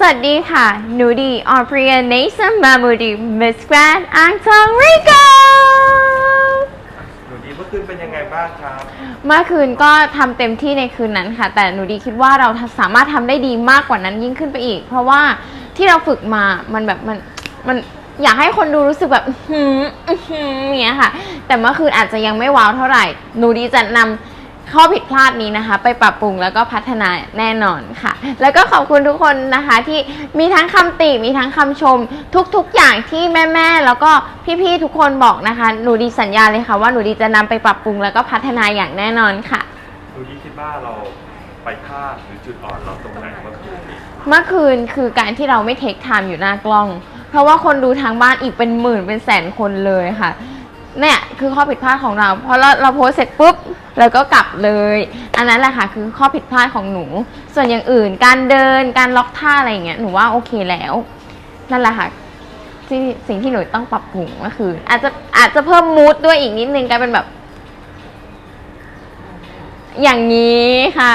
สวัสดีค่ะ หนูดีออปรียเนซัมมามูดีมิสแกรนอ่างทองริโกหนูดีเมื่อคืนเป็นยังไงบ้างครับ เมื่อคืนก็ทำเต็มที่ในคืนนั้นค่ะ แต่หนูดีคิดว่าเราสามารถทำได้ดีมากกว่านั้นยิ่งขึ้นไปอีก เพราะว่าที่เราฝึกมา มันแบบมันมันอยากให้คนดูรู้สึกแบบอื้อหืออื้อหืออย่างเงี้ยค่ะ แต่เมื่อคืนอาจจะยังไม่ว้าวเท่าไหร่ หนูดีจะนำ ข้อผิดพลาดนี้นะคะ ไปปรับปรุงแล้วก็พัฒนาแน่นอนค่ะ แล้วก็ขอบคุณทุกคนนะคะที่มีทั้งคำติมีทั้งคำชม ทุกๆอย่างที่แม่ๆแล้วก็พี่ๆทุกคนบอกนะคะ หนูดีสัญญาเลยค่ะว่าหนูดีจะนำไปปรับปรุงแล้วก็พัฒนาอย่างแน่นอนค่ะ หนูดีคิดว่าเราไปพลาดหรือจุดอ่อนเราตรงไหนเมื่อคืนนี้เมื่อคืนคือการที่เราไม่เทคไทม์อยู่หน้ากล้อง เพราะว่าคนดูทางบ้านอีกเป็นหมื่นเป็นแสนคนเลยค่ะ เนี่ยคือข้อผิดพลาดของเราเพราะเราเราโพสเสร็จปุ๊บเราก็กลับเลย อันนั้นแหละค่ะคือข้อผิดพลาดของหนู ส่วนอย่างอื่นการเดินการล็อกท่าอะไรอย่างเงี้ยหนูว่าโอเคแล้ว นั่นแหละค่ะที่สิ่งที่หนูต้องปรับปรุงก็คือ อาจจะอาจจะเพิ่มมูดด้วยอีกนิดนึงกลายเป็นแบบ อย่างนี้ค่ะ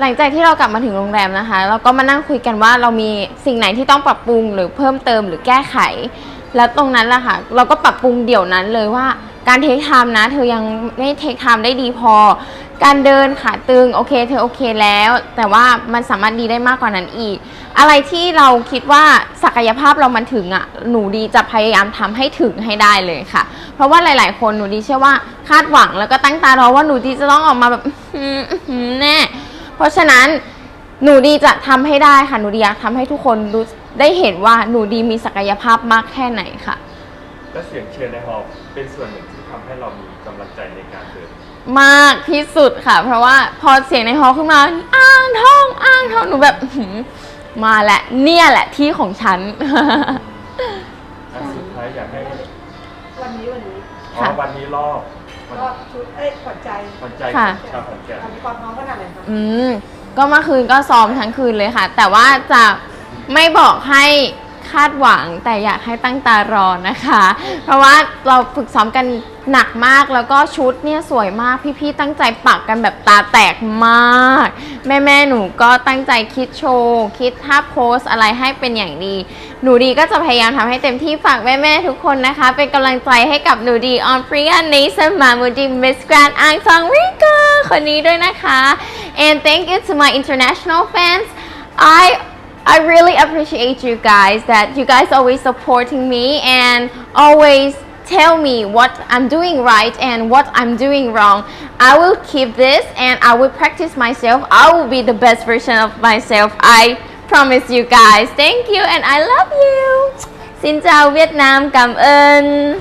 หลังจากที่เรากลับมาถึงโรงแรมนะคะ เราก็มานั่งคุยกันว่าเรามีสิ่งไหนที่ต้องปรับปรุงหรือเพิ่มเติมหรือแก้ไข แล้วตรงนั้นแหละค่ะ เราก็ปรับปรุงเดี๋ยวนั้นเลยว่าการเทคไทม์นะ เธอยังไม่เทคไทม์ได้ดีพอ การเดินขาตึงโอเค เธอโอเคแล้ว แต่ว่ามันสามารถดีได้มากกว่านั้นอีก อะไรที่เราคิดว่าศักยภาพเรามันถึงอะหนูดีจะพยายามทำให้ถึงให้ได้เลยค่ะ เพราะว่าหลาย ๆ คนหนูดีเชื่อว่าคาดหวังแล้วก็ตั้งตารอว่าหนูดีจะต้องออกมาแบบแน่เพราะฉะนั้น หนูดีจะทำให้ได้ค่ะ หนูดีอยากทำให้ทุกคนรู้ได้เห็นว่าหนูดีมีศักยภาพมากแค่ไหนค่ะ และเสียงเชียร์ในฮอลล์เป็นส่วนหนึ่งที่ทำให้เรามีกำลังใจในการเดินมากที่สุดค่ะ เพราะว่าพอเสียงในฮอลล์ขึ้นมาอ้างท่องอ้างท่องหนูแบบอื้อหือมาแหละเนี่ยแหละที่ของฉัน อันสุดท้ายอยากให้วันนี้วันนี้อ๋อค่ะ วันนี้รอบวันก็ชุดเอ้ยขวัญใจวันใจค่ะ ชาวขอนแก่น มีความพร้อมขนาดไหนคะ อืม ก็เมื่อคืนก็ซ้อมทั้งคืนเลยค่ะ แต่ว่าจะไม่บอกให้คาดหวังแต่อยากให้ตั้งตารอนะคะ เพราะว่าเราฝึกซ้อมกันหนักมากแล้วก็ชุดเนี่ยสวยมากพี่ๆตั้งใจปักกันแบบตาแตกมาก แม่ๆหนูก็ตั้งใจคิดโชว์คิดท่าโพสอะไรให้เป็นอย่างดี หนูดีก็จะพยายามทำให้เต็มที่ฝากแม่ๆทุกคนนะคะ เป็นกำลังใจให้กับหนูดีออนปริยาเนสมามูดีมิสแกรนด์อ่างทองริกาคนนี้ด้วยนะคะ and thank you to my international fans I I really appreciate you guys that you guys always supporting me and always tell me what I'm doing right and what I'm doing wrong. I will keep this and I will practice myself. I will be the best version of myself. I promise you guys. Thank you and I love you. Xin chào Việt Nam, cảm ơn.